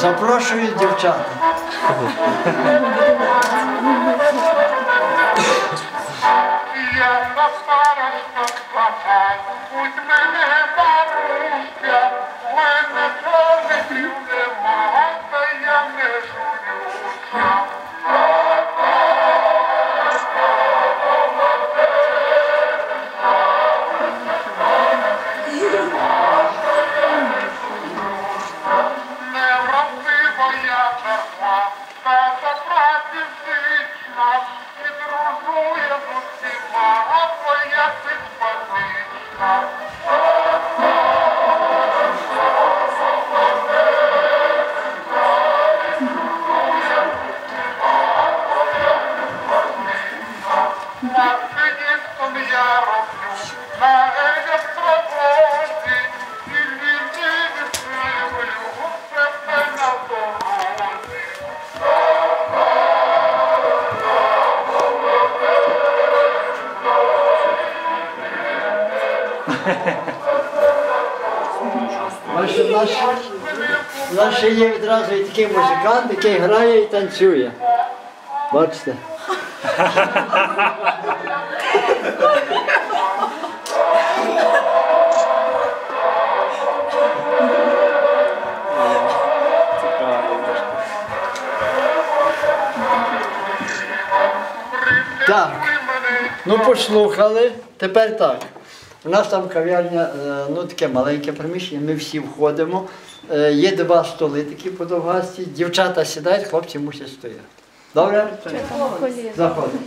Запрошую дівчата. Я Машиністом я роблю на електровозі, і війни відсилую у себе на дорозі. Бачите, в нас, в нас ще є відразу і такий музикант, який грає і танцює. Бачите? Так. Ну послухали. Тепер так. У нас там кав'ярня, е, ну таке маленьке приміщення, ми всі входимо. Е, Є два столи такі подовгасті. Дівчата сідають, хлопці мусять стояти. Dobra? Zachodzę.